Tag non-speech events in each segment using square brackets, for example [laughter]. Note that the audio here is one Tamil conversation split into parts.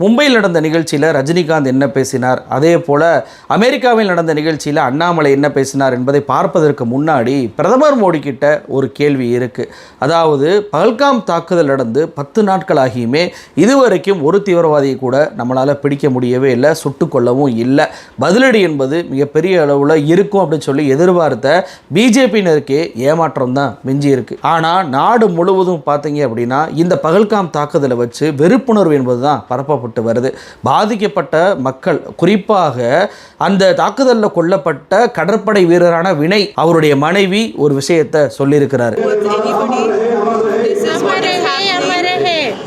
மும்பையில் நடந்த நிகழ்ச்சியில் ரஜினிகாந்த் என்ன பேசினார்? அதே போல் அமெரிக்காவில் நடந்த நிகழ்ச்சியில் அண்ணாமலை என்ன பேசினார் என்பதை பார்ப்பதற்கு முன்னாடி பிரதமர் மோடி கிட்ட ஒரு கேள்வி இருக்குது அதாவது பகல்காம் தாக்குதல் நடந்து பத்து நாட்கள் ஆகியுமே இதுவரைக்கும் ஒரு தீவிரவாதியை கூட நம்மளால் பிடிக்க முடியவே இல்லை சுட்டு கொள்ளவும் இல்லை. பதிலடி என்பது மிகப்பெரிய அளவில் இருக்கும் அப்படின்னு சொல்லி எதிர்பார்த்த பிஜேபியினருக்கே ஏமாற்றம் தான் மிஞ்சி இருக்கு. ஆனால் நாடு முழுவதும் பார்த்தீங்க அப்படின்னா இந்த பகல்காம் தாக்குதலை வச்சு வெறுப்புணர்வு என்பது தான் பாதிக்கப்பட்டு வருது பாதிக்கப்பட்ட மக்கள் குறிப்பாக அந்த தாக்குதலில் கொல்லப்பட்ட கடற்படை வீரரான வினய் அவருடைய மனைவி ஒரு விஷயத்தை சொல்லியிருக்கிறார்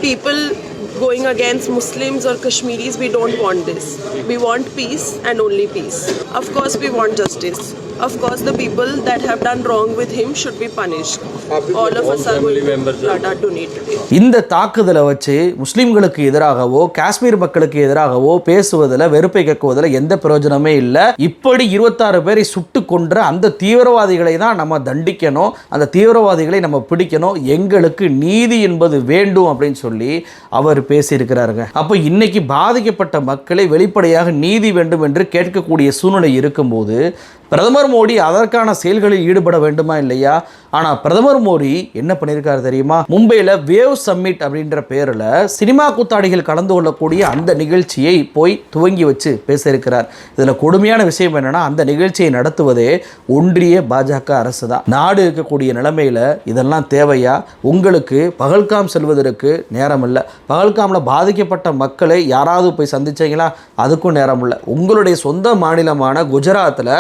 people going against Muslims or Kashmiris, we don't want this. We want peace and only peace. Of course, we want justice. Of course, the people that have done wrong with him should be punished. All of us are going to are donated. இந்த தாக்குதலை வச்சு முஸ்லிம்களுக்கு எதிராகவோ காஷ்மீர் மக்களுக்கு எதிராகவோ பேசுவதில் வெறுப்பை கக்குவதில் எந்த பிரயோஜனமே இல்லை இப்படி இருபத்தாறு பேரை சுட்டு கொன்ற அந்த தீவிரவாதிகளை தான் நம்ம தண்டிக்கணும் அந்த தீவிரவாதிகளை நம்ம பிடிக்கணும் எங்களுக்கு நீதி என்பது வேண்டும் அப்படின்னு சொல்லி அவர் பேசியிருக்கிறாருங்க அப்போ இன்னைக்கு பாதிக்கப்பட்ட மக்களை வெளிப்படையாக நீதி வேண்டும் என்று கேட்கக்கூடிய சூழ்நிலை இருக்கும்போது பிரதமர் மோடி அதற்கான செயல்களில் ஈடுபட வேண்டுமா இல்லையா? ஆனால் பிரதமர் மோடி என்ன பண்ணியிருக்காரு தெரியுமா? மும்பையில் வேவ் சம்மிட் அப்படின்ற பேரில் சினிமா கூத்தாடிகள் கலந்து கொள்ளக்கூடிய அந்த நிகழ்ச்சியை போய் துவங்கி வச்சு பேசியிருக்கிறார் இதில் கொடுமையான விஷயம் என்னென்னா அந்த நிகழ்ச்சியை நடத்துவதே ஒன்றிய பாஜக அரசு தான் நாடு இருக்கக்கூடிய நிலைமையில் இதெல்லாம் தேவையா? உங்களுக்கு பகல்காம் செல்வதற்கு நேரம் இல்லை பகல்காமில் பாதிக்கப்பட்ட மக்களை யாராவது போய் சந்திச்சிங்களா? அதுக்கும் நேரம் இல்லை உங்களுடைய சொந்த மாநிலமான குஜராத்தில்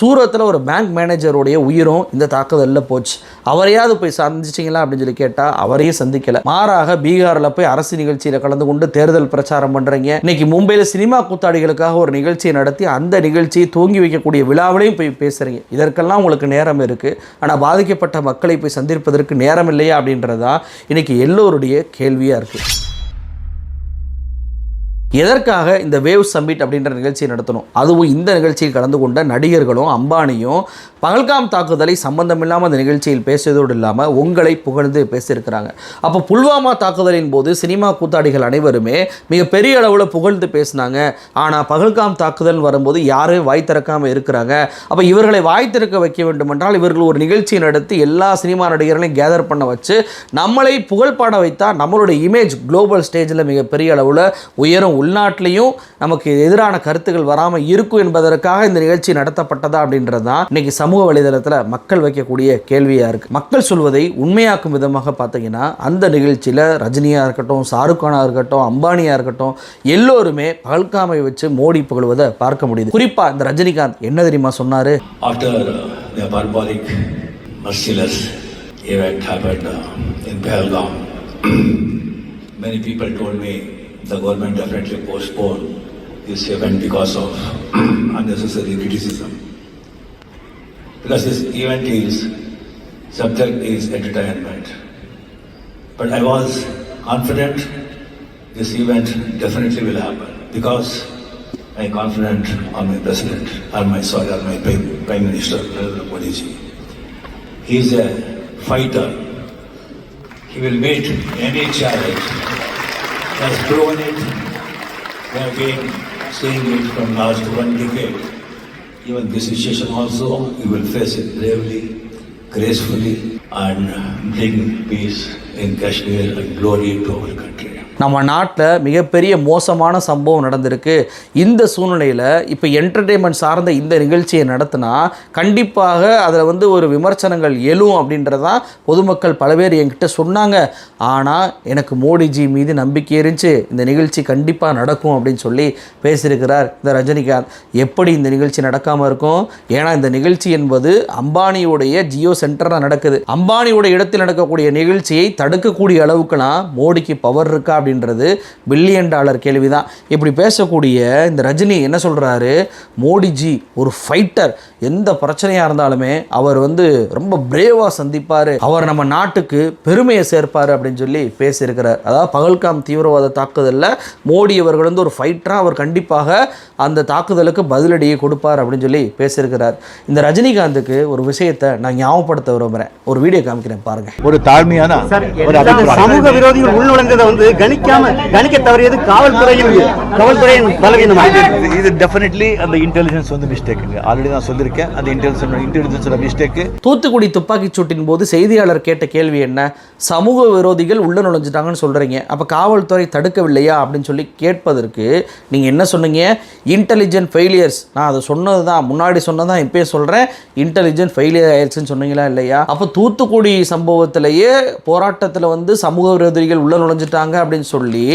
சூரத்தில் ஒரு பேங்க் மேனேஜருடைய உயிரும் இந்த தாக்குதலில் போச்சு. அவரையாவது போய் சந்திச்சிங்களா அப்படின்னு சொல்லி கேட்டால் அவரையும் சந்திக்கல. மாறாக பீகாரில் போய் அரசு நிகழ்ச்சியில் கலந்து கொண்டு தேர்தல் பிரச்சாரம் பண்ணுறீங்க இன்னைக்கு மும்பையில் சினிமா கூத்தாடிகளுக்காக ஒரு நிகழ்ச்சியை நடத்தி அந்த நிகழ்ச்சியை தூங்கி வைக்கக்கூடிய விழாவிலையும் போய் பேசுகிறீங்க இதற்கெல்லாம் உங்களுக்கு நேரம் இருக்குது ஆனால் பாதிக்கப்பட்ட மக்களை போய் சந்திப்பதற்கு நேரம் இல்லையா அப்படின்றதா இன்னைக்கு எல்லோருடைய கேள்வியாக இருக்குது எதற்காக இந்த வேவ் சம்மிட் அப்படின்ற நிகழ்ச்சியை நடத்தணும்? அதுவும் இந்த நிகழ்ச்சியில் கலந்து கொண்ட நடிகர்களும் அம்பானியும் பகல்காம் தாக்குதலை சம்பந்தமில்லாமல் அந்த நிகழ்ச்சியில் பேசியதோடு இல்லாமல் உங்களை புகழ்ந்து பேசியிருக்கிறாங்க. அப்போ புல்வாமா தாக்குதலின் போது சினிமா கூத்தாடிகள் அனைவருமே மிகப்பெரிய அளவில் புகழ்ந்து பேசினாங்க. ஆனால் பகல்காம் தாக்குதல் வரும்போது யாரும் வாய் திறக்காமல் இருக்கிறாங்க? அப்போ இவர்களை வாய் திறக்க வைக்க வேண்டுமென்றால் இவர்கள் ஒரு நிகழ்ச்சி நடத்தி எல்லா சினிமா நடிகர்களையும் கேதர் பண்ண வச்சு நம்மளை புகழ்பாட வைத்தால் நம்மளுடைய இமேஜ் குளோபல் ஸ்டேஜில் மிகப்பெரிய அளவில் உயரும் உள்நாட்டிலையும் நமக்கு எதிரான கருத்துக்கள் வராமல் இருக்கும் என்பதற்காக இந்த நிகழ்ச்சி நடத்தப்பட்டதா அப்படின்றது தான் இன்னைக்கு சமூக வலைதளத்தில் மக்கள் வைக்கக்கூடிய கேள்வியாக இருக்குது மக்கள் சொல்வதை உண்மையாக்கும் விதமாக பார்த்தீங்கன்னா அந்த நிகழ்ச்சியில் ரஜினியாக இருக்கட்டும் ஷாருக் கானாக இருக்கட்டும் அம்பானியாக இருக்கட்டும் எல்லோருமே பகல்காமை வச்சு மோடி புகழ்வதை பார்க்க முடியுது. குறிப்பாக இந்த ரஜினிகாந்த் என்ன தெரியுமா சொன்னார்? Event happened uh, in Pahalgam, [clears throat] many people told me the government definitely postponed this event because of [clears throat] unnecessary criticism. Because this event is, subject is entertainment. But I was confident this event definitely will happen because I am confident on my president, on my sorry, on my Prime Minister Narendra Modi ji. He is a fighter. He will meet any challenge. Has proven it. We have been seeing it from last one decade. Even this situation also, we will face it bravely, gracefully, and bring peace in Kashmir and glory to our country. நம்ம நாட்டில் மிகப்பெரிய மோசமான சம்பவம் நடந்திருக்கு. இந்த சூழ்நிலையில் இப்போ என்டர்டெயின்மெண்ட் சார்ந்த இந்த நிகழ்ச்சியை நடத்தினா கண்டிப்பாக அதில் வந்து ஒரு விமர்சனங்கள் எழும் அப்படின்றதான் பொதுமக்கள் பல பேர் என்கிட்ட சொன்னாங்க. ஆனால் எனக்கு மோடிஜி மீது நம்பிக்கை இருந்துச்சு. இந்த நிகழ்ச்சி கண்டிப்பாக நடக்கும் அப்படின்னு சொல்லி பேசியிருக்கிறார் இந்த ரஜினிகாந்த். எப்படி இந்த நிகழ்ச்சி நடக்காமல் இருக்கும்? ஏன்னா இந்த நிகழ்ச்சி என்பது அம்பானியுடைய ஜியோ சென்டராக நடக்குது. அம்பானியோட இடத்தில் நடக்கக்கூடிய நிகழ்ச்சியை தடுக்கக்கூடிய அளவுக்குலாம் மோடிக்கு பவர் இருக்கா அப்படின்றது பில்லியன் டாலர் கேள்வி தான் இப்படி பேசக்கூடிய இந்த ரஜினி என்ன சொல்கிறாரு மோடிஜி ஒரு ஃபைட்டர் எந்த பிரச்சனையாக இருந்தாலுமே அவர் வந்து ரொம்ப பிரேவாக சந்திப்பார். அவர் நம்ம நாட்டுக்கு பெருமையை சேர்ப்பார் அப்படின்னு சொல்லி பேசியிருக்கிறார். அதாவது பகல்காம் தீவிரவாத தாக்குதலில் மோடி அவர்கள் வந்து ஒரு ஃபைட்டராக அவர் கண்டிப்பாக அந்த தாக்குதலுக்கு பதிலடியை கொடுப்பார் அப்படின்னு சொல்லி பேசியிருக்கிறார். இந்த ரஜினிகாந்துக்கு ஒரு விஷயத்தை நான் ஞாபகப்படுத்த விரும்புகிறேன் ஒரு வீடியோ காமிக்கிறேன் பாருங்கள் ஒரு தாழ்மையான சமூக விரோதிகள் உள்நுழைந்ததை வந்து கணி கணிக்காம கணிக்க தவறியது காவல்துறையின் காவல்துறையின் பலவீனமாக இது- டெஃபினெட்லி அந்த இன்டெலிஜென்ஸ் வந்து மிஸ்டேக்குங்க ஆல்ரெடி நான் சொல்லியிருக்கேன். அந்த இன்டெலிஜென்ஸ் இன்டெலிஜென்ஸோட மிஸ்டேக்கு தூத்துக்குடி துப்பாக்கிச் சூட்டின் போது செய்தியாளர் கேட்ட கேள்வி என்ன? சமூக விரோதிகள் உள்ள நுழைஞ்சிட்டாங்கன்னு சொல்கிறீங்க அப்போ காவல்துறை தடுக்கவில்லையா? அப்படின்னு சொல்லி கேட்பதற்கு நீங்கள் என்ன சொன்னீங்க? இன்டெலிஜென்ட் ஃபெயிலியர்ஸ் நான் அதை சொன்னது தான் முன்னாடி சொன்னதான் இப்பயே சொல்கிறேன் இன்டெலிஜென்ட் ஃபெயிலியர் ஆயிடுச்சுன்னு சொன்னீங்களா இல்லையா? அப்போ தூத்துக்குடி சம்பவத்திலேயே போராட்டத்தில் வந்து சமூக விரோதிகள் உள்ள நுழைஞ்சிட்டாங்க அப்படின்னு சொல்லி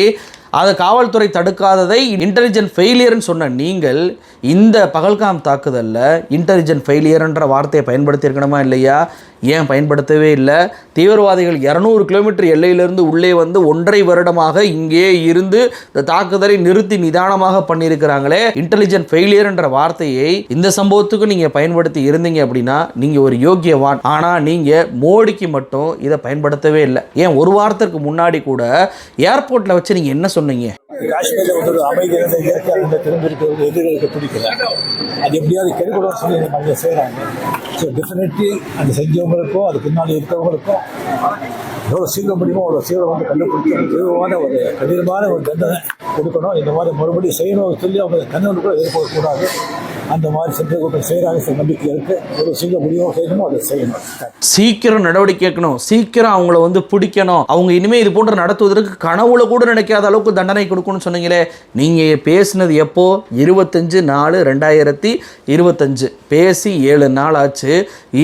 அதை காவல்துறை தடுக்காததை இன்டெலிஜென்ட் ஃபெயிலியர்னு சொன்ன நீங்கள் இந்த பகல்காம் தாக்குதலில் இன்டெலிஜென்ட் ஃபெயிலியர்ன்ற வார்த்தையை பயன்படுத்தியிருக்கணுமா இல்லையா? ஏன் பயன்படுத்தவே இல்லை? தீவிரவாதிகள் இரநூறு கிலோமீட்டர் எல்லையிலிருந்து உள்ளே வந்து ஒன்றரை வருடமாக இங்கே இருந்து இந்த தாக்குதலை நிறுத்தி நிதானமாக பண்ணியிருக்கிறாங்களே. இன்டெலிஜென்ட் ஃபெயிலியர்ன்ற வார்த்தையை இந்த சம்பவத்துக்கு நீங்கள் பயன்படுத்தி இருந்தீங்க அப்படின்னா நீங்கள் ஒரு யோக்கியவான். ஆனால் நீங்கள் மோடிக்கு மட்டும் இதை பயன்படுத்தவே இல்லை. ஏன் ஒரு வாரத்திற்கு முன்னாடி கூட ஏர்போர்ட்டில் வச்சு நீங்கள் என்ன சொன்னீங்க? காஷ்மீரில் ஒரு அமைதியான இயற்கை அங்கே திரும்பியிருக்கிறது எதிர்களுக்கு பிடிக்கல. அது எப்படியாவது கெடுக்கணும்னு சொல்லி இந்த மனிதர் செய்கிறாங்க. ஸோ டெஃபினெட்லி அது செஞ்சவங்களுக்கும் அது பின்னாடி இருக்கிறவங்களுக்கும் எவ்வளோ சீக்கிரம் முடியுமோ அவ்வளோ சீக்கிரம் வந்து கண்டுபிடிக்கணும் ஒரு தீவிரமான ஒரு கடினமான ஒரு தண்டனை கொடுக்கணும். இந்த மாதிரி மறுபடியும் செய்யணும்னு சொல்லி அவங்க தண்டனை கூட எதிர்பார்க்கக்கூடாது. அந்த மாதிரி செஞ்சவங்க செய்கிறாங்க சில நம்பிக்கை இருக்குது ஒரு சீக்கிரம் முடியுமோ செய்யணுமோ அதை செய்யணும். சீக்கிரம் நடவடிக்கை எடுக்கணும். சீக்கிரம் அவங்கள வந்து பிடிக்கணும். அவங்க இனிமேல் இது போன்ற நடத்துவதற்கு கனவுல கூட நினைக்காத அளவுக்கு தண்டனை கொடுக்கணும்னு சொன்னீங்களே நீங்கள் பேசினது எப்போ? இருபத்தஞ்சு நாலு ரெண்டாயிரத்தி இருபத்தஞ்சு. பேசி ஏழு நாள் ஆச்சு.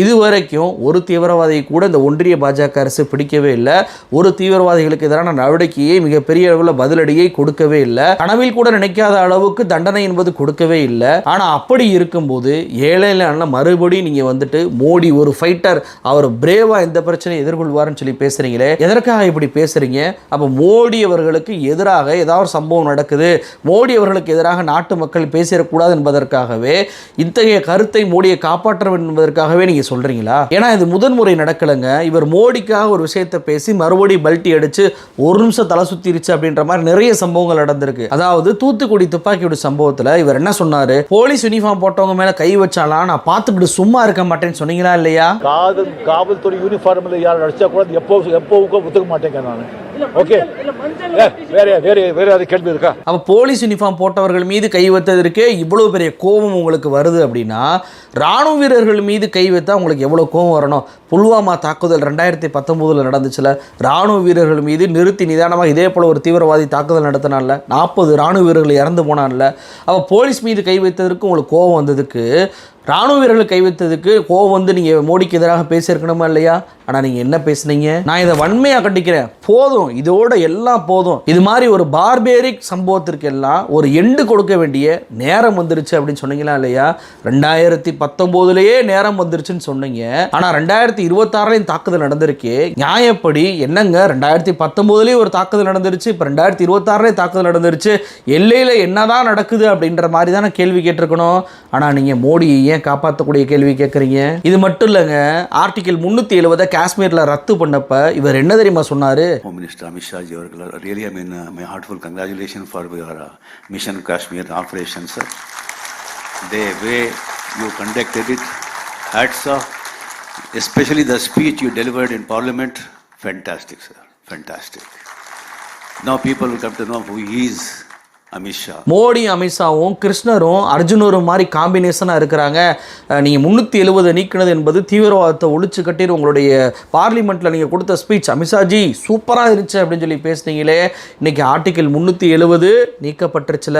இது வரைக்கும் ஒரு தீவிரவாதியை கூட இந்த ஒன்றிய பாஜக அரசு பிடிக்கவே இல்லை. ஒரு தீவிரவாதிகளுக்கு எதிரான நடவடிக்கையை மிகப்பெரிய அளவில் பதிலடியை கொடுக்கவே இல்லை. கனவில் கூட நினைக்காத அளவுக்கு தண்டனை என்பது கொடுக்கவே இல்லை. ஆனால் அப்படி அப்படி இருக்கும்போது ஏழையில மறுபடியும் நீங்கள் வந்துட்டு மோடி ஒரு ஃபைட்டர் அவர் பிரேவா எந்த பிரச்சனையை எதிர்கொள்வார்னு சொல்லி பேசுறீங்களே? எதற்காக இப்படி பேசுறீங்க? அப்போ மோடி அவர்களுக்கு எதிராக ஏதாவது ஒரு சம்பவம் நடக்குது. மோடி அவர்களுக்கு எதிராக நாட்டு மக்கள் பேசிடக்கூடாது என்பதற்காகவே இத்தகைய கருத்தை மோடியை காப்பாற்ற வேண்டும் என்பதற்காகவே நீங்கள் சொல்றீங்களா? ஏன்னா இது முதன்முறை நடக்கலைங்க. இவர் மோடிக்காக ஒரு விஷயத்தை பேசி மறுபடியும் பல்ட்டி அடிச்சு ஒரு நிமிஷம் தலை சுத்திருச்சு அப்படின்ற மாதிரி நிறைய சம்பவங்கள் நடந்திருக்கு. அதாவது தூத்துக்குடி துப்பாக்கியோட சம்பவத்தில் இவர் என்ன சொன்னார்? போலீஸ் யூனிஃபார்ம் போட்டவங்க மேல கை வச்சாலாம் நான் பார்த்துக்கிட்டு சும்மா இருக்க மாட்டேன்னு சொன்னீங்களா இல்லையா? காதல் காவல்துறை யூனிஃபார்மில் யார் நடிச்சா கூட எப்போ எப்போ ஒத்துக்க மாட்டேங்க நான். ஓகே வேற வேற வேற ஏதாவது கேள்வி இருக்கா? அப்போ போலீஸ் யூனிஃபார்ம் போட்டவர்கள் மீது கை வைத்ததற்கே இவ்வளோ பெரிய கோபம் உங்களுக்கு வருது அப்படின்னா ராணுவ வீரர்கள் மீது கை வைத்தா உங்களுக்கு எவ்வளோ கோபம் வரணும்? புல்வாமா தாக்குதல் ரெண்டாயிரத்தி பத்தொம்போதில் நடந்துச்சுல ராணுவ வீரர்கள் மீது நிறுத்தி நிதானமாக இதே போல் ஒரு தீவிரவாதி தாக்குதல் நடத்தினால நாற்பது ராணுவ வீரர்கள் இறந்து போனான்ல அப்போ போலீஸ் மீது கை வைத்ததற்கு உங்களுக்கு கோபம் வந்ததுக்கு ராணுவ வீரர்கள் கைவித்ததுக்கு கோவம் வந்து நீங்கள் மோடிக்கு எதிராக பேசியிருக்கணுமா இல்லையா? ஆனால் நீங்கள் என்ன பேசுனீங்க? நான் இதை வன்மையாக கண்டிக்கிறேன். போதும். இதோட எல்லாம் போதும். இது மாதிரி ஒரு பார்பேரிக் சம்பவத்திற்கு எல்லாம் ஒரு எண்டு கொடுக்க வேண்டிய நேரம் வந்துருச்சு அப்படின்னு சொன்னீங்களா இல்லையா? ரெண்டாயிரத்தி பத்தொம்போதுலேயே நேரம் வந்துருச்சுன்னு சொன்னீங்க. ஆனால் ரெண்டாயிரத்தி இருபத்தாறுலையும் தாக்குதல் நடந்திருக்கு. நியாயப்படி என்னங்க? ரெண்டாயிரத்தி பத்தொம்போதுலேயும் ஒரு தாக்குதல் நடந்துருச்சு. இப்போ ரெண்டாயிரத்தி இருபத்தாறுலேயும் தாக்குதல் நடந்துருச்சு. எல்லையில் என்னதான் நடக்குது அப்படின்ற மாதிரி தானே கேள்வி கேட்டிருக்கணும். ஆனால் நீங்கள் மோடியை ஏன் காப்பாற்றக்கூடிய கேள்வி கேட்குறீங்க இது மட்டும் இல்லைங்க ஆர்டிகல் முந்நூற்றி எழுபதை காஷ்மீரில் ரத்து பண்ணப்ப இவர் என்ன தெரியுமா சொன்னார் ஹோம் மினிஸ்டர் அமித்ஷா ஜி அவர்கள் really I mean my heartful congratulation for your mission Kashmir operation sir the way you conducted it hats off especially the speech you delivered in parliament fantastic sir fantastic now people will come to know who Amit Shah. Modi அமித்ஷாவும் கிருஷ்ணரும் அர்ஜுனரும் மாதிரி காம்பினேஷனாக இருக்கிறாங்க. நீங்கள் முந்நூற்றி எழுபது நீக்கினது என்பது தீவிரவாதத்தை ஒழிச்சு கட்டிட்டு உங்களுடைய பார்லிமெண்ட்டில் நீங்கள் கொடுத்த ஸ்பீச் அமித்ஷாஜி சூப்பராக இருந்துச்சு அப்படின்னு சொல்லி பேசுனீங்களே. இன்றைக்கி ஆர்டிக்கல் முந்நூற்றி எழுபது நீக்கப்பட்டுருச்சுல.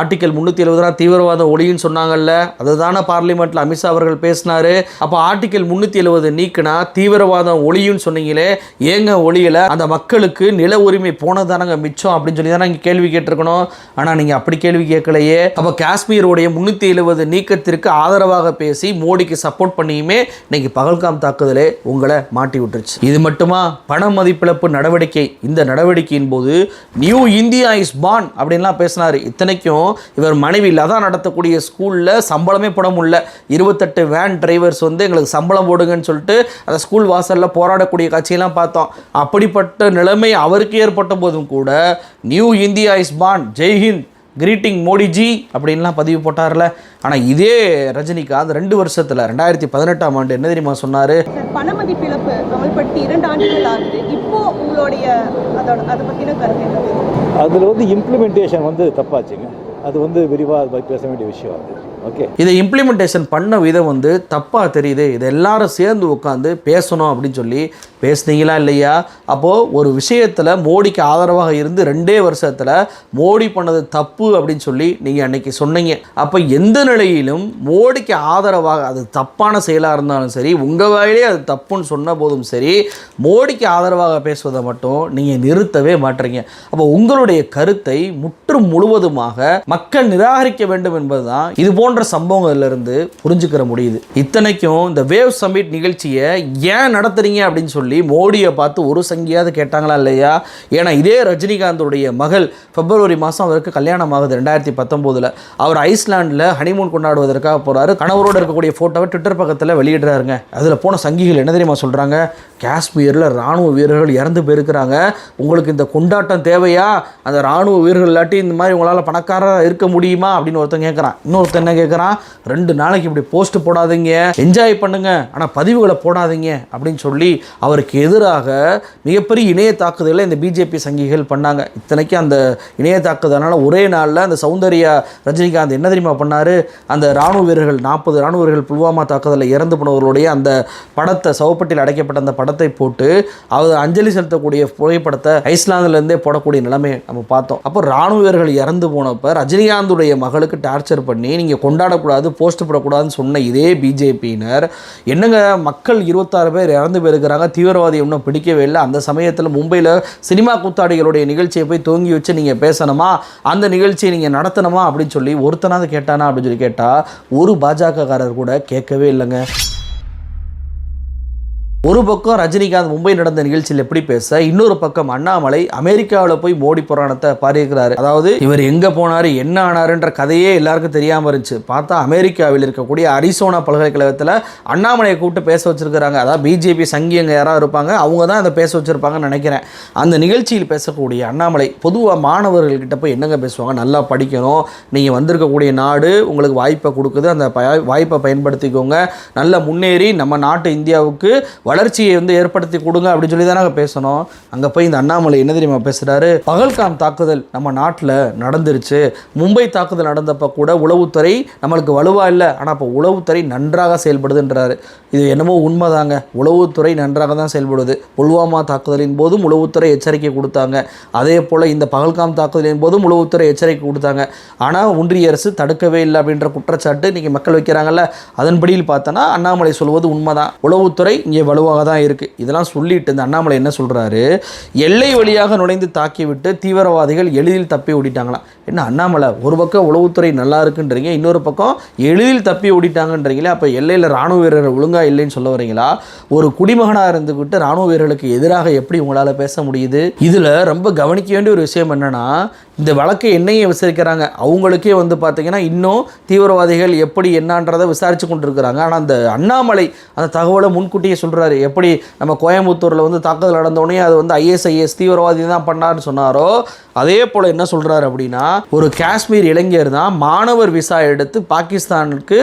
ஆர்டிக்கல் முந்நூற்றி எழுபதுனா தீவிரவாதம் ஒளின்னு சொன்னாங்கல்ல. அதுதானே பார்லிமெண்ட்டில் அமித்ஷா அவர்கள் பேசினாரு. அப்போ ஆர்டிக்கல் முந்நூற்றி எழுபது நீக்கினா தீவிரவாதம் ஒளியும்னு சொன்னீங்களே. ஏங்க ஒளியில் அந்த மக்களுக்கு நில உரிமை போனதானங்க மிச்சம் அப்படின்னு சொல்லி தானே இங்கே கேள்வி கேட்டிருக்கணும். ஆனால் நீங்கள் அப்படி கேள்வி கேட்கலையே. அப்போ காஷ்மீருடைய முந்நூற்றி எழுபது நீக்கத்திற்கு ஆதரவாக பேசி மோடிக்கு சப்போர்ட் பண்ணியுமே இன்னைக்கு பகல்காம் தாக்குதலே உங்களை மாட்டி விட்டுருச்சு. இது மட்டுமா? பண மதிப்பிழப்பு நடவடிக்கை. இந்த நடவடிக்கையின் போது நியூ இந்தியா இஸ் பான் அப்படின்லாம் பேசினார். இத்தனைக்கும் இவர் மனைவி லதா நடத்தக்கூடிய ஸ்கூலில் சம்பளமே போட முடியல. இருபத்தெட்டு வேன் டிரைவர்ஸ் வந்து எங்களுக்கு சம்பளம் போடுங்கன்னு சொல்லிட்டு அந்த ஸ்கூல் வாசலில் போராடக்கூடிய காட்சியெல்லாம் பார்த்தோம். அப்படிப்பட்ட நிலைமை அவருக்கு ஏற்பட்ட போதும் கூட new India is born Jai Hind greeting Modi ji அப்படின்லாம் பதிவு போட்டார்ல. ஆனால் இதே ரஜினிகாந்த் ரெண்டு வருஷத்தில் ரெண்டாயிரத்தி பதினெட்டாம் ஆண்டு என்ன தெரியுமா சொன்னார்? பணமதிப்பிழப்பு அமல்படுத்தி இரண்டு ஆண்டுகள் ஆகுது. இப்போ உங்களுடைய அதோட அதை பற்றின கருத்து என்ன? அதில் வந்து இம்ப்ளிமெண்டேஷன் வந்து தப்பாச்சுங்க. அது வந்து விரிவாக பேச வேண்டிய விஷயம் அது. ஓகே இதை இம்ப்ளிமெண்டேஷன் பண்ண விதம் வந்து தப்பாக தெரியுது. இது எல்லாரும் சேர்ந்து உட்காந்து பேசணும் அப்படின்னு சொல்லி பேசுனீங்களா இல்லையா? அப்போது ஒரு விஷயத்தில் மோடிக்கு ஆதரவாக இருந்து ரெண்டே வருஷத்தில் மோடி பண்ணது தப்பு அப்படின்னு சொல்லி நீங்கள் அன்னைக்கு சொன்னீங்க. அப்போ எந்த நிலையிலும் மோடிக்கு ஆதரவாக அது தப்பான செயலாக இருந்தாலும் சரி உங்கள் வாயிலே அது தப்புன்னு சொன்ன போதும் சரி மோடிக்கு ஆதரவாக பேசுவதை மட்டும் நீங்கள் நிறுத்தவே மாட்டுறீங்க அப்போ உங்களுடைய கருத்தை முற்றும் முழுவதுமாக மக்கள் நிராகரிக்க வேண்டும் என்பதுதான் இது போன்ற சம்பவங்கள்லேருந்து புரிஞ்சுக்கிற முடியுது. இத்தனைக்கும் இந்த வேவ் சமிட் நிகழ்ச்சியை ஏன் நடத்துறீங்க அப்படின்னு சொல்லி மோடியை பார்த்து ஒரு சங்கியாவது கேட்டாங்களா இல்லையா? ஏன்னா இதே ரஜினிகாந்தோடைய மகள் பிப்ரவரி மாதம் அவருக்கு கல்யாணம் ஆகுது ரெண்டாயிரத்தி பத்தொம்போதில். அவர் ஐஸ்லாண்டில் ஹனிமூன் கொண்டாடுவதற்காக போகிறாரு கணவரோடு இருக்கக்கூடிய ஃபோட்டோவை ட்விட்டர் பக்கத்தில் வெளியிடுறாருங்க. அதில் போன சங்கிகள் என்ன தெரியுமா சொல்கிறாங்க காஷ்மீரில் ராணுவ வீரர்கள் இறந்து போயிருக்கிறாங்க. உங்களுக்கு இந்த கொண்டாட்டம் தேவையா? அந்த ராணுவ வீரர்கள் இல்லாட்டி இந்த மாதிரி உங்களால் பணக்காரராக இருக்க முடியுமா? அப்படின்னு ஒருத்தன் கேட்குறான் இன்னொருத்தன் என்ன கேட்குறான் ரெண்டு நாளைக்கு இப்படி போஸ்ட் போடாதீங்க. என்ஜாய் பண்ணுங்க. ஆனால் பதிவுகளை போடாதீங்க அப்படின்னு சொல்லி அவருக்கு எதிராக மிகப்பெரிய இணைய தாக்குதலை இந்த பிஜேபி சங்கிகள் பண்ணாங்க. இத்தனைக்கும் அந்த இணைய தாக்குதலால் ஒரே நாளில் அந்த சௌந்தர்யா ரஜினிகாந்த் என்ன தெரியுமா பண்ணார்? அந்த ராணுவ வீரர்கள் நாற்பது ராணுவ வீரர்கள் புல்வாமா தாக்குதலில் இறந்து போனவர்களுடைய அந்த படத்தை சவப்பட்டியில் அடைக்கப்பட்ட அந்த படத்தை போட்டு அவர் அஞ்சலி செலுத்தக்கூடிய புகைப்படத்தை ஐஸ்லாந்துலேருந்தே போடக்கூடிய நிலைமை நம்ம பார்த்தோம். அப்போ ராணுவ வீரர்கள் இறந்து போனப்போ ரஜினிகாந்துடைய மகளுக்கு டார்ச்சர் பண்ணி நீங்கள் கொண்டாடக்கூடாது போஸ்ட் போடக்கூடாதுன்னு சொன்ன இதே பிஜேபியினர் என்னங்க மக்கள் இருபத்தாறு பேர் இறந்து போயிருக்கிறாங்க தீவிரவாதி ஒன்றும் பிடிக்கவே இல்லை. அந்த சமயத்தில் மும்பையில் சினிமா கூத்தாடிகளுடைய நிகழ்ச்சியை போய் தூங்கி வச்சு நீங்கள் பேசணுமா? அந்த நிகழ்ச்சியை நீங்கள் நடத்தணுமா? அப்படின்னு சொல்லி ஒருத்தனாவது கேட்டானா அப்படின்னு சொல்லி கேட்டால் ஒரு பாஜகக்காரர் கூட கேட்கவே இல்லைங்க. ஒரு பக்கம் ரஜினிகாந்த் மும்பை நடந்த நிகழ்ச்சியில் எப்படி பேச இன்னொரு பக்கம் அண்ணாமலை அமெரிக்காவில் போய் மோடி புராணத்தை பாடியிருக்கிறாரு. அதாவது இவர் எங்கே போனார் என்ன ஆனாருன்ற கதையே எல்லாருக்கும் தெரியாமல் இருந்துச்சு. பார்த்தா அமெரிக்காவில் இருக்கக்கூடிய அரிசோனா பல்கலைக்கழகத்தில் அண்ணாமலையை கூப்பிட்டு பேச வச்சிருக்கிறாங்க. அதாவது பிஜேபி சங்கியங்க யாராவது இருப்பாங்க அவங்க தான் அதை பேச வச்சிருப்பாங்கன்னு நினைக்கிறேன். அந்த நிகழ்ச்சியில் பேசக்கூடிய அண்ணாமலை பொதுவாக மாணவர்கள்கிட்ட போய் என்னங்க பேசுவாங்க? நல்லா படிக்கணும். நீங்கள் வந்திருக்கக்கூடிய நாடு உங்களுக்கு வாய்ப்பை கொடுக்குது. அந்த வாய்ப்பை பயன்படுத்திக்கோங்க. நல்லா முன்னேறி நம்ம நாட்டு இந்தியாவுக்கு வளர்ச்சியை வந்து ஏற்படுத்தி கொடுங்க அப்படின்னு சொல்லி தானே பேசணும். அங்கே போய் இந்த அண்ணாமலை என்ன தெரியுமா பேசுகிறாரு பகல்காம் தாக்குதல் நம்ம நாட்டில் நடந்துருச்சு. மும்பை தாக்குதல் நடந்தப்போ கூட உளவுத்துறை நம்மளுக்கு வலுவாக இல்லை. ஆனால் இப்போ உளவுத்துறை நன்றாக செயல்படுதுன்றாரு. இது என்னமோ உண்மைதாங்க. உளவுத்துறை நன்றாக தான் செயல்படுது. புல்வாமா தாக்குதலின் போதும் உளவுத்துறை எச்சரிக்கை கொடுத்தாங்க. அதே போல் இந்த பகல்காம் தாக்குதலின் போதும் உளவுத்துறை எச்சரிக்கை கொடுத்தாங்க. ஆனால் ஒன்றிய அரசு தடுக்கவே இல்லை அப்படின்ற குற்றச்சாட்டு இன்றைக்கி மக்கள் வைக்கிறாங்கல்ல அதன்படியில் பார்த்தோன்னா அண்ணாமலை சொல்வது உண்மைதான். உளவுத்துறை இங்கே வலுவாக தான் இருக்குது இதெல்லாம் சொல்லிட்டு இந்த அண்ணாமலை என்ன சொல்கிறாரு எல்லை வழியாக நுழைந்து தாக்கிவிட்டு தீவிரவாதிகள் எளிதில் தப்பி ஓடிட்டாங்களாம். என்ன அண்ணாமலை ஒரு பக்கம் உளவுத்துறை நல்லா இருக்குன்றீங்க இன்னொரு பக்கம் எளிதில் தப்பி ஓடிட்டாங்கன்றீங்களே அப்போ எல்லையில் ராணுவ வீரர்கள் ஒழுங்காக இல்லைன்னு சொல்ல வரீங்களா? ஒரு குடிமகனாக இருந்துக்கிட்டு ராணுவ வீரர்களுக்கு எதிராக எப்படி உங்களால் பேச முடியுது? இதில் ரொம்ப கவனிக்க வேண்டிய ஒரு விஷயம் என்னென்னா இந்த வழக்கை என்னையே விசாரிக்கிறாங்க. அவங்களுக்கே வந்து பார்த்தீங்கன்னா இன்னும் தீவிரவாதிகள் எப்படி என்னன்றதை விசாரித்து கொண்டிருக்கிறாங்க. ஆனால் அந்த அண்ணாமலை அந்த தகவலை முன்கூட்டியே சொல்கிறாரு எப்படி நம்ம கோயம்புத்தூரில் வந்து தாக்குதல் நடந்தோடனே அது வந்து ஐஎஸ்ஐஎஸ் தீவிரவாதி தான் பண்ணார்னு சொன்னாரோ அதே போல் என்ன சொல்கிறாரு அப்படின்னா ஒரு காஷ்மீர் இளைஞர் தான் மாணவர் விசா எடுத்து பாகிஸ்தானுக்கு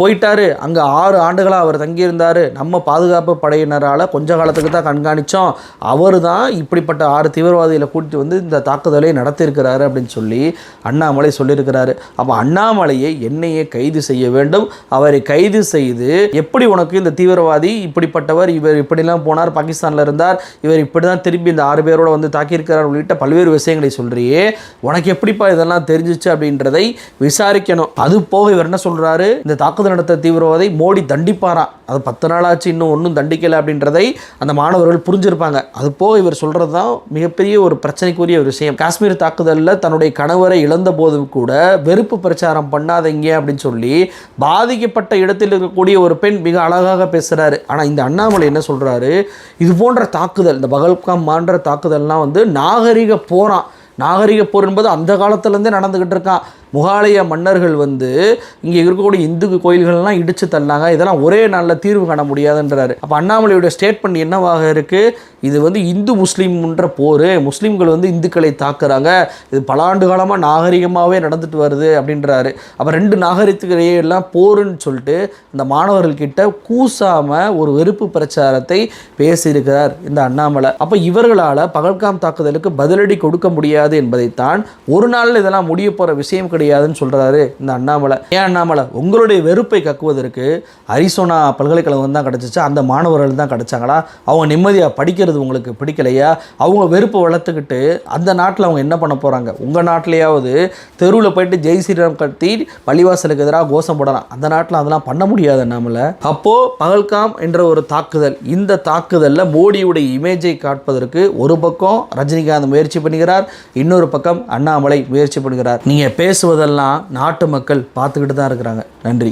போயிட்டாரு. அங்கே ஆறு ஆண்டுகளாக அவர் தங்கியிருந்தார். நம்ம பாதுகாப்பு படையினரால் கொஞ்ச காலத்துக்கு தான் கண்காணித்தோம் அவர் தான் இப்படிப்பட்ட ஆறு தீவிரவாதிகளை கூட்டிட்டு வந்து இந்த தாக்குதலை நடத்தியிருக்கிறாரு அப்படின்னு சொல்லி அண்ணாமலை சொல்லியிருக்கிறாரு. அப்போ அண்ணாமலையை என்னையே கைது செய்ய வேண்டும். அவரை கைது செய்து எப்படி உனக்கு இந்த தீவிரவாதி இப்படிப்பட்டவர் இவர் இப்படிலாம் போனார் பாகிஸ்தானில் இருந்தார் இவர் இப்படி தான் திரும்பி இந்த ஆறு பேரோட வந்து தாக்கியிருக்கிறார் உள்ளிட்ட பல்வேறு விஷயங்களை சொல்றியே. உனக்கு எப்படிப்பா இதெல்லாம் தெரிஞ்சிச்சு அப்படின்றதை விசாரிக்கணும். அது போக இவர் என்ன சொல்றாரு? இந்த தாக்குதல் நடத்த தீவிரவாதை மோடி தண்டிப்பாராம் அது பத்து நாளாச்சு இன்னும் ஒன்றும் தண்டிக்கலை அப்படின்றதை அந்த மாணவர்கள் புரிஞ்சிருப்பாங்க. அது போக இவர் சொல்கிறது தான் மிகப்பெரிய ஒரு பிரச்சனைக்குரிய ஒரு விஷயம். காஷ்மீர் தாக்குதலில் தன்னுடைய கணவரை இழந்த போதும் கூட வெறுப்பு பிரச்சாரம் பண்ணாதீங்க அப்படின்னு சொல்லி பாதிக்கப்பட்ட இடத்தில் இருக்கக்கூடிய ஒரு பெண் மிக அழகாக பேசுகிறாரு ஆனால் இந்த அண்ணாமலை என்ன சொல்கிறாரு இது போன்ற தாக்குதல் இந்த பகல்காம் மான்ற தாக்குதல்லாம் வந்து நாகரிக போரான் நாகரிக போர் என்பது அந்த காலத்துலேருந்தே நடந்துக்கிட்டு இருக்கான் முகாலய மன்னர்கள் வந்து இங்கே இருக்கக்கூடிய இந்து கோயில்கள்லாம் இடித்து தள்ளாங்க. இதெல்லாம் ஒரே நாளில் தீர்வு காண முடியாதுன்றாரு. அப்போ அண்ணாமலையுடைய ஸ்டேட்மெண்ட் என்னவாக இருக்குது இது வந்து இந்து முஸ்லீம்ன்ற போர். முஸ்லீம்கள் வந்து இந்துக்களை தாக்குறாங்க. இது பல ஆண்டு காலமாக நாகரிகமாகவே நடந்துட்டு வருது அப்படின்றாரு. அப்போ ரெண்டு நாகரிகத்துக்கிடையே எல்லாம் போருன்னு சொல்லிட்டு அந்த மாணவர்கள்கிட்ட கூசாமல் ஒரு வெறுப்பு பிரச்சாரத்தை பேசியிருக்கிறார் இந்த அண்ணாமலை. அப்போ இவர்களால் பகல்காம் தாக்குதலுக்கு பதிலடி கொடுக்க முடியாது என்பதைத்தான் ஒரு நாளில் இதெல்லாம் முடிய போகிற விஷயம் கிடையாதுன்னு சொல்கிறாரு இந்த அண்ணாமலை. ஏன் அண்ணாமலை? உங்களுடைய வெறுப்பை கக்குவதற்கு அரிசோனா பல்கலைக்கழகம் தான் கிடச்சிச்சு. அந்த மாணவர்கள் தான் கிடைச்சாங்களா? அவங்க நிம்மதியாக படிக்கிறது உங்களுக்கு பிடிக்கலையா? அவங்க வெறுப்பை வளர்த்துக்கிட்டு அந்த நாட்டில் அவங்க என்ன பண்ண போகிறாங்க உங்கள் நாட்டிலேயாவது தெருவில் போயிட்டு ஜெய் ஸ்ரீராம் கட்டி பள்ளிவாசலுக்கு எதிராக கோஷம் போடலாம். அந்த நாட்டில் அதெல்லாம் பண்ண முடியாது அண்ணாமலை. அப்போது பகல்காம் என்ற ஒரு தாக்குதல் இந்த தாக்குதலில் மோடியுடைய இமேஜை காட்பதற்கு ஒரு பக்கம் ரஜினிகாந்த் முயற்சி பண்ணுகிறார் இன்னொரு பக்கம் அண்ணாமலை முயற்சி பண்ணுகிறார். நீங்கள் பேசுவதெல்லாம் நாட்டு மக்கள் பார்த்துக்கிட்டு தான் இருக்கிறாங்க. நன்றி.